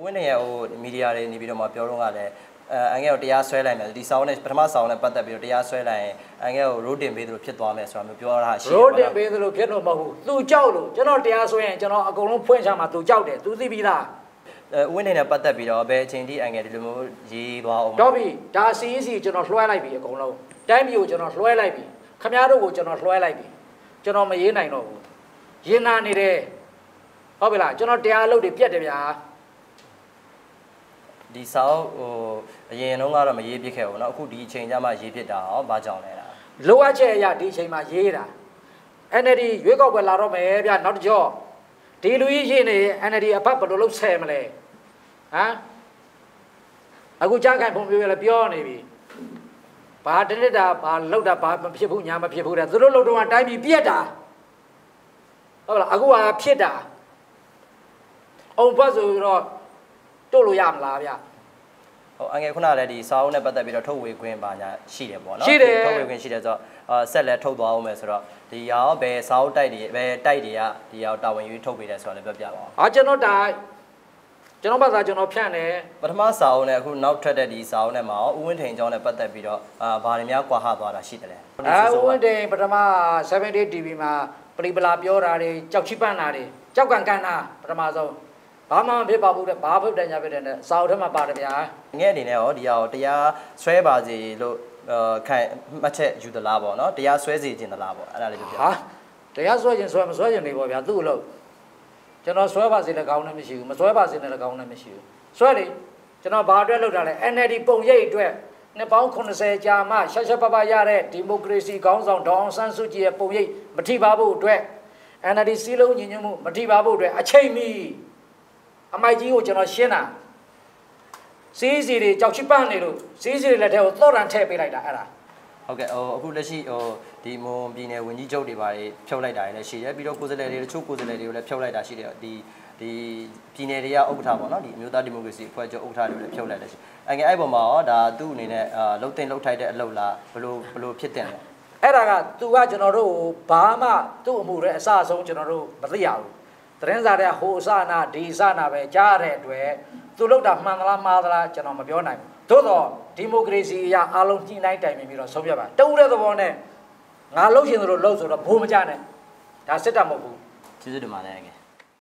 ဦးဝင်းနေရဟိုမီဒီယာတွေနေပြီးတော့မှပြောတော့ကလည်းအဲအငယ်ကိုတရားဆွဲလိုက်မယ်ဒီဆောင်းနဲ့ပထမဆောင်းနဲ့ပတ်သက်ပြီးတော့တရားဆွဲလိုက်ရင်အငယ်ကိုရိုးတင်ပေးသလိုဖြစ်သွားမယ်ဆိုတာမျိုးပြောတာရှိတယ်ရိုးပေါ့တင်နော်ပေးသလိုဖြစ်လို့မဟုတ်ဘူးသူကြောက်လို့ကျွန်တော်တရားဆိုရင်ကျွန်တော်အကုန်လုံးဖွင့်ချမှာသူကြောက်တယ်သူသိပြီးသားအဲဦးဝင်းနေနဲ့ပတ်သက်ပြီးတော့ဘယ်အချိန်ထိအငယ်ဒီလိုမျိုးရေးသွားအောင်တော့ပြီဒါစီးစီကျွန်တော်လွှဲလိုက်ပြီအကုန်လုံးတိုင်းပြည်ကိုကျွန်တော်လွှဲလိုက်ပြီခမားတို့ကိုကျွန်တော်လွှဲလိုက်ပြီကျွန်တော်မရေးနိုင်တော့ဘူးရင်နာနေတယ်ဟုတ်ပြီလားကျွန်တော်တရားလုပ်တွေပြတ်တယ်ဗျာ ဒီဆောင်းဟိုအရင်တုန်းကတော့မရေးပြစ်ခဲ့ဘူးเนาะအခုဒီအချိန်ကျမှရေးပြစ်တာရောဘာကြောင့်လဲလား လိုအပ်ချက်အရာဒီအချိန်မှာရေးတာ NLD ရွေးကောက်ပွဲလာတော့မယ်ဗျနောက်တစ်ကြော့ဒီလူကြီးရေးနေ NLD အဖတ်ဘယ်လိုလုပ်ဆဲမလဲဟမ်အခုကြားခိုင်ဖွံ့ဖြိုးရလဲပြောနေပြီဘာတနစ်တာဘာလောက်တာဘာမဖြစ်ဘူးညာမဖြစ်ဘူးတဲ့သူတို့လောက်တော့အတိုင်းပြည်ပြက်တာဟုတ်လားအခုကဖြစ်တာအောင်ဘတ်ဆိုတော့ တို့လို့ရမလားဗျဟိုအငယ်ခုနလည်းဒီစာအုပ်နဲ့ပတ်သက်ပြီးတော့ထုတ်ဝေခွင့်ပါညာရှိတယ်ပေါ့နော်ထုတ်ဝေခွင့်ရှိတယ်ဆိုတော့ဆက်လက်ထုတ်သွားအောင်မယ်ဆိုတော့ဒီရောက်ဘယ်စာအုပ်တိုက်တွေဘယ်တိုက်တွေကဒီရောက်တာဝန်ယူထုတ်ပေးတယ်ဆိုတော့လည်းပြောပြပါဦးအာကျွန်တော်ဒါကျွန်တော်ဘာသာကျွန်တော်ဖြန့်တယ်ပထမစာအုပ်နဲ့အခုနောက်ထပ်တဲ့ဒီစာအုပ်နဲ့မှာဥဝင်းထိန်ကျောင်းနဲ့ပတ်သက်ပြီးတော့အာဘာတွေများကွာဟသွားတာရှိတယ်လဲအာဥဝင်းထိန်ပထမ7 day TV မှာပရိပလာပြောတာတွေကြောက်ချိပန့်တာတွေကြောက်ကန်ကန်တာပထမဆုံး ဘာမှမဖြစ်ပါဘူးတဲ့ဘာဖြစ်တယ်ညာဖြစ်တယ်နဲ့စာအုပ်ထဲမှာပါတယ်ဗျာငယ်အနေနဲ့ရောဒီဟာကိုတရားဆွဲပါစေလို့ခိုင်မှတ်ချက်ယူသလားပေါ့နော်တရားဆွဲစေခြင်းသလားပေါ့အဲ့ဒါလေးပြောပြဟာတရားဆွဲခြင်းဆွဲမဆွဲခြင်းနေပေါ့ဗျာသူ့အလုပ်ကျွန်တော်ဆွဲပါစေတဲ့ကောင်းလည်းမရှိဘူးမဆွဲပါစေတဲ့ကောင်းလည်းမရှိဘူးဆွဲတယ်ကျွန်တော်ဘာအတွက်လုပ်တာလဲ NLD ပုံရိပ်အတွက်နှစ်ပေါင်း80ကြာမှရှက်ရှက်ပပရတဲ့ဒီမိုကရေစီခေါင်းဆောင်ဒေါအောင်ဆန်းစုကြည်ရဲ့ပုံရိပ်မထိပါဖို့အတွက် NLD စီးလုံးညီညွတ်မှုမထိပါဖို့အတွက်အချိန်မီ အမိုက်ကြီးကိုကျွန်တော်ရှင်းတာစီးစီတွေကြောက်ချစ်ပန့်နေလို့စီးစီတွေလက်ထဲကိုသော့တန်ထည့်ပေးလိုက်တာအဲ့ဒါဟုတ်ကဲ့ဟိုအခုလက်ရှိဟိုဒီမွန်ပြည်နယ်ဝန်ကြီးချုပ်တွေပါဖြုတ်လိုက်တာလည်းရှိတယ်ပြီးတော့ကိုယ်စားလှယ်တွေတချို့ကိုယ်စားလှယ်တွေကိုလည်းဖြုတ်လိုက်တာရှိတယ်ဒီဒီပြည်နယ်တွေကဥက္ကဋ္ဌပေါ့နော်ဒီအမျိုးသားဒီမိုကရေစီအဖွဲ့ချုပ်ဥက္ကဋ္ဌတွေလည်းဖြုတ်လိုက်တယ်ရှိအငယ်အဲ့ပေါ်မှာရောဒါသူ့အနေနဲ့အာလှုပ်တင်လှုပ်ထိုက်တဲ့အလုပ်လားဘလို့ဘလို့ဖြစ်တင်လဲအဲ့ဒါကသူကကျွန်တော်တို့ကိုဘာမှသူ့အမှုတွေအစအဆုံးကျွန်တော်တို့မသိရဘူး သတင်းစာတဲ့ဟိုအစနာဒီအစနာပဲကြားရတဲ့အတွက်သူလောက်တာမှန်သလားမှားသလားကျွန်တော်မပြောနိုင်ဘူးသို့တော့ဒီမိုကရေစီအရာအားလုံးညှိနှိုင်းတိုင်ပင်ပြီးတော့ဆုံးဖြတ်ပါတူတဲ့သဘောနဲ့ငါလှုပ်ရှင်သလိုလှုပ်ဆိုတော့ဘိုးမကြနဲ့ဒါစစ်တပ်မဟုတ်ဘူးကျေးဇူးတင်ပါတယ်အငယ်